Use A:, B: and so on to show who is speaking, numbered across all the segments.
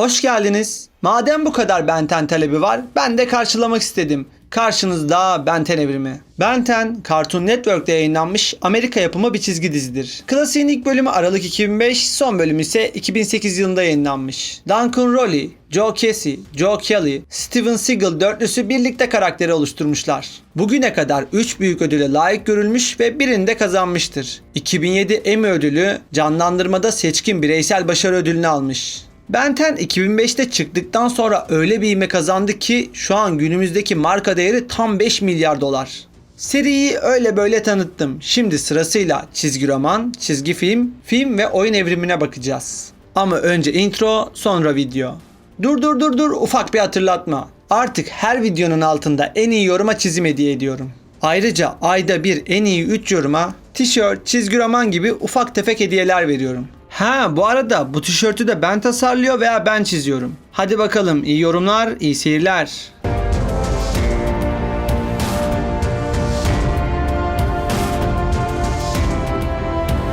A: Hoş geldiniz. Madem bu kadar Benten talebi var, ben de karşılamak istedim. Karşınızda Benten evrimi. Benten, Cartoon Network'te yayınlanmış Amerika yapımı bir çizgi dizidir. Klasiğin ilk bölümü Aralık 2005, son bölümü ise 2008 yılında yayınlanmış. Duncan Rowley, Joe Casey, Joe Kelly, Steven Seagal dörtlüsü birlikte karakteri oluşturmuşlar. Bugüne kadar 3 büyük ödüle layık görülmüş ve birini de kazanmıştır. 2007 Emmy ödülü canlandırmada seçkin bireysel başarı ödülünü almış. Benten 2005'te çıktıktan sonra öyle bir ivme kazandı ki şu an günümüzdeki marka değeri tam 5 milyar dolar. Seriyi öyle böyle tanıttım. Şimdi sırasıyla çizgi roman, çizgi film, film ve oyun evrimine bakacağız. Ama önce intro, sonra video. Dur dur dur dur ufak bir hatırlatma. Artık her videonun altında en iyi yoruma çizim hediye ediyorum. Ayrıca ayda bir en iyi 3 yoruma tişört, çizgi roman gibi ufak tefek hediyeler veriyorum. Ha bu arada bu tişörtü de ben tasarlıyor veya ben çiziyorum. Hadi bakalım iyi yorumlar, iyi seyirler.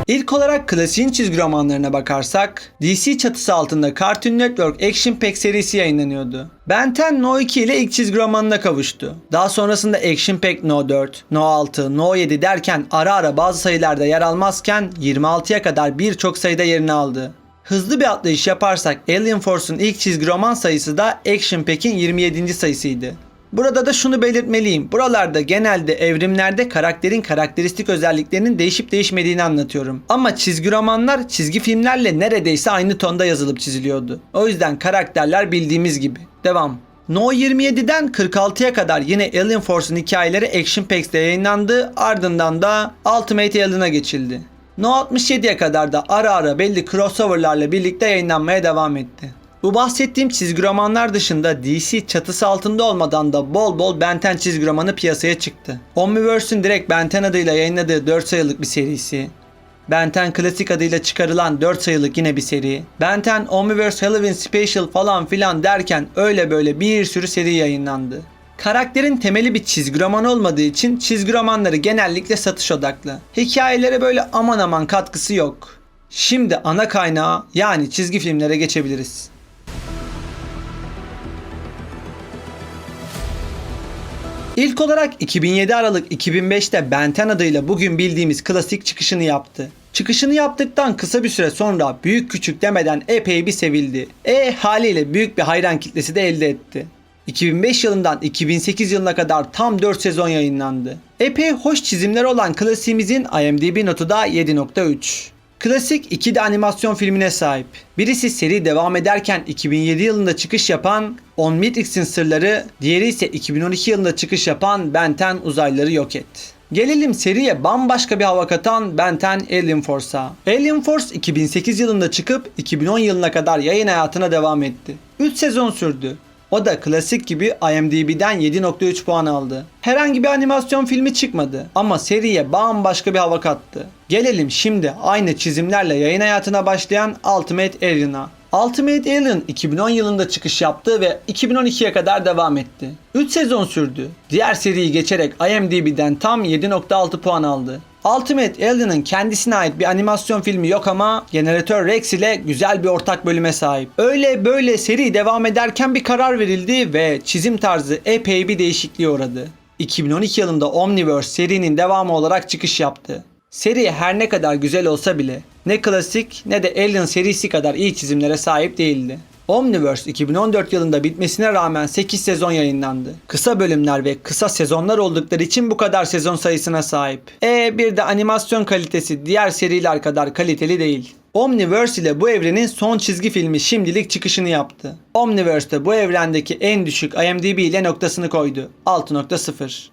A: İlk olarak klasiğin çizgi romanlarına bakarsak DC çatısı altında Cartoon Network Action Pack serisi yayınlanıyordu. Ben 10 No 2 ile ilk çizgi romanına kavuştu. Daha sonrasında Action Pack No 4, No 6, No 7 derken ara ara bazı sayılarda yer almazken 26'ya kadar birçok sayıda yerini aldı. Hızlı bir atlayış yaparsak Alien Force'un ilk çizgi roman sayısı da Action Pack'in 27. sayısıydı. Burada da şunu belirtmeliyim. Buralarda genelde evrimlerde karakterin karakteristik özelliklerinin değişip değişmediğini anlatıyorum. Ama çizgi romanlar çizgi filmlerle neredeyse aynı tonda yazılıp çiziliyordu. O yüzden karakterler bildiğimiz gibi. Devam. No 27'den 46'ya kadar yine Alien Force'un hikayeleri Action Packs'te yayınlandı. Ardından da Ultimate Alien'a geçildi. No 67'ye kadar da ara ara belli crossoverlarla birlikte yayınlanmaya devam etti. Bu bahsettiğim çizgi romanlar dışında DC çatısı altında olmadan da bol bol Ben 10 çizgi romanı piyasaya çıktı. Omniverse'ün direkt Ben 10 adıyla yayınladığı 4 sayılık bir serisi. Ben 10 klasik adıyla çıkarılan 4 sayılık yine bir seri. Ben 10 Omniverse Halloween Special falan filan derken öyle böyle bir sürü seri yayınlandı. Karakterin temeli bir çizgi roman olmadığı için çizgi romanları genellikle satış odaklı. Hikayelere böyle aman aman katkısı yok. Şimdi ana kaynağı yani çizgi filmlere geçebiliriz. İlk olarak 2007 Aralık 2005'te Ben 10 adıyla bugün bildiğimiz klasik çıkışını yaptı. Çıkışını yaptıktan kısa bir süre sonra büyük küçük demeden epey bir sevildi. E haliyle büyük bir hayran kitlesi de elde etti. 2005 yılından 2008 yılına kadar tam 4 sezon yayınlandı. Epey hoş çizimler olan klasiğimizin IMDb notu da 7.3. Klasik 2 de animasyon filmine sahip. Birisi seri devam ederken 2007 yılında çıkış yapan On Matrix'in Sırları, diğeri ise 2012 yılında çıkış yapan Ben 10 Uzaylıları Yok Et. Gelelim seriye bambaşka bir hava katan Ben 10 Alien Force'a. Alien Force 2008 yılında çıkıp 2010 yılına kadar yayın hayatına devam etti. 3 sezon sürdü. O da klasik gibi IMDb'den 7.3 puan aldı. Herhangi bir animasyon filmi çıkmadı ama seriye bambaşka bir hava kattı. Gelelim şimdi aynı çizimlerle yayın hayatına başlayan Ultimate Alien'a. Ultimate Alien 2010 yılında çıkış yaptı ve 2012'ye kadar devam etti. 3 sezon sürdü. Diğer seriyi geçerek IMDb'den tam 7.6 puan aldı. Ultimate Alien'ın kendisine ait bir animasyon filmi yok ama jeneratör Rex ile güzel bir ortak bölüme sahip. Öyle böyle seri devam ederken bir karar verildi ve çizim tarzı epey bir değişikliğe uğradı. 2012 yılında Omniverse serinin devamı olarak çıkış yaptı. Seri her ne kadar güzel olsa bile ne klasik ne de Alien serisi kadar iyi çizimlere sahip değildi. Omniverse 2014 yılında bitmesine rağmen 8 sezon yayınlandı. Kısa bölümler ve kısa sezonlar oldukları için bu kadar sezon sayısına sahip. E bir de animasyon kalitesi diğer seriler kadar kaliteli değil. Omniverse ile bu evrenin son çizgi filmi şimdilik çıkışını yaptı. Omniverse'de bu evrendeki en düşük IMDb ile noktasını koydu. 6.0.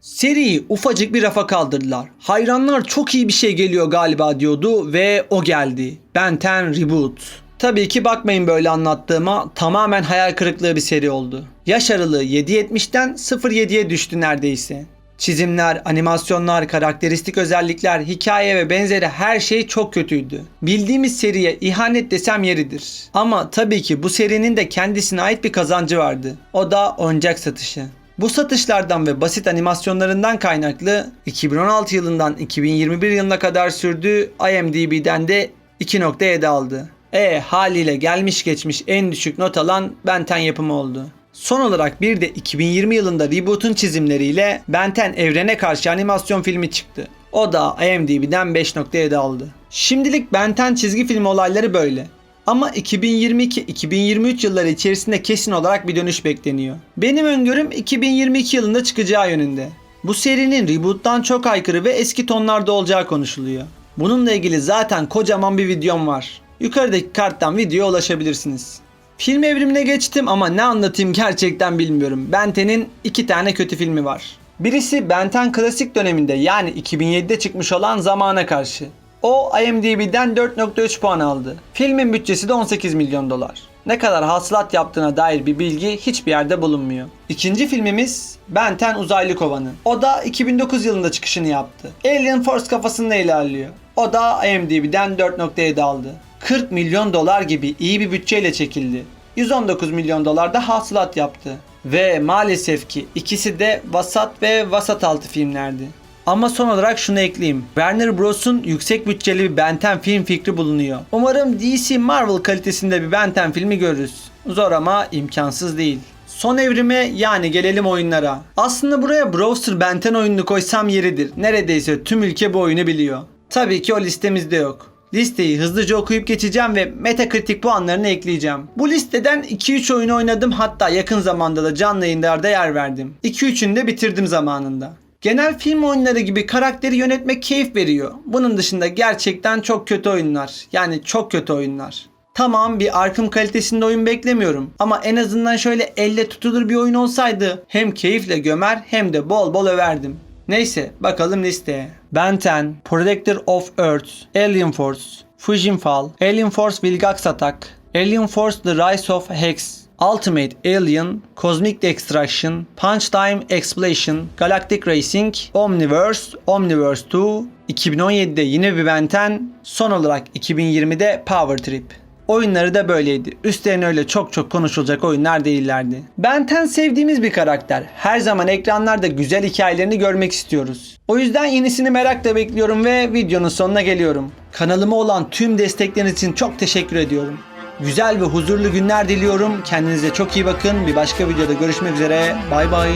A: Seriyi ufacık bir rafa kaldırdılar. Hayranlar çok iyi bir şey geliyor galiba diyordu ve o geldi. Ben 10 Reboot. Tabii ki bakmayın böyle anlattığıma tamamen hayal kırıklığı bir seri oldu. Yaş aralığı 7.70'den 0.7'ye düştü neredeyse. Çizimler, animasyonlar, karakteristik özellikler, hikaye ve benzeri her şey çok kötüydü. Bildiğimiz seriye ihanet desem yeridir. Ama tabii ki bu serinin de kendisine ait bir kazancı vardı. O da oyuncak satışı. Bu satışlardan ve basit animasyonlarından kaynaklı 2016 yılından 2021 yılına kadar sürdü IMDb'den de 2.7 aldı. E haliyle gelmiş geçmiş en düşük not alan Ben 10 yapımı oldu. Son olarak bir de 2020 yılında Reboot'un çizimleriyle Ben 10 evrene karşı animasyon filmi çıktı. O da IMDb'den 5.7 aldı. Şimdilik Ben 10 çizgi film olayları böyle. Ama 2022-2023 yılları içerisinde kesin olarak bir dönüş bekleniyor. Benim öngörüm 2022 yılında çıkacağı yönünde. Bu serinin reboot'tan çok aykırı ve eski tonlarda olacağı konuşuluyor. Bununla ilgili zaten kocaman bir videom var. Yukarıdaki karttan videoya ulaşabilirsiniz. Film evrimine geçtim ama ne anlatayım gerçekten bilmiyorum. Benten'in iki tane kötü filmi var. Birisi Benten klasik döneminde yani 2007'de çıkmış olan Zamana Karşı. O IMDb'den 4.3 puan aldı. Filmin bütçesi de 18 milyon dolar. Ne kadar hasılat yaptığına dair bir bilgi hiçbir yerde bulunmuyor. İkinci filmimiz Benten Uzaylı Kovanı. O da 2009 yılında çıkışını yaptı. Alien Force kafasında ilerliyor. O da IMDb'den 4.7 aldı. 40 milyon dolar gibi iyi bir bütçeyle çekildi. 119 milyon dolar da hasılat yaptı. Ve maalesef ki ikisi de vasat ve vasat altı filmlerdi. Ama son olarak şunu ekleyeyim. Warner Bros'un yüksek bütçeli bir Ben 10 film fikri bulunuyor. Umarım DC Marvel kalitesinde bir Ben 10 filmi görürüz. Zor ama imkansız değil. Son evrime yani gelelim oyunlara. Aslında buraya Browser Ben 10 oyununu koysam yeridir. Neredeyse tüm ülke bu oyunu biliyor. Tabii ki o listemizde yok. Listeyi hızlıca okuyup geçeceğim ve Metacritic puanlarını ekleyeceğim. Bu listeden 2-3 oyun oynadım hatta yakın zamanda da canlı yayınlarda yer verdim. 2-3'ünü de bitirdim zamanında. Genel film oyunları gibi karakteri yönetmek keyif veriyor. Bunun dışında gerçekten çok kötü oyunlar. Yani çok kötü oyunlar. Tamam bir Arkham kalitesinde oyun beklemiyorum. Ama en azından şöyle elle tutulur bir oyun olsaydı hem keyifle gömer hem de bol bol överdim. Neyse bakalım listeye. Ben 10, Protector of Earth, Alien Force, Fujinfall, Alien Force Vilgax Attack, Alien Force The Rise of Hex, Ultimate Alien, Cosmic Extraction, Punch Time Explosion, Galactic Racing, Omniverse, Omniverse 2, 2017'de yine bir Ben 10, son olarak 2020'de Power Trip. Oyunları da böyleydi. Üstlerine öyle çok çok konuşulacak oyunlar değillerdi. Ben 10 sevdiğimiz bir karakter. Her zaman ekranlarda güzel hikayelerini görmek istiyoruz. O yüzden yenisini merakla bekliyorum ve videonun sonuna geliyorum. Kanalıma olan tüm destekleriniz için çok teşekkür ediyorum. Güzel ve huzurlu günler diliyorum. Kendinize çok iyi bakın. Bir başka videoda görüşmek üzere. Bay bay.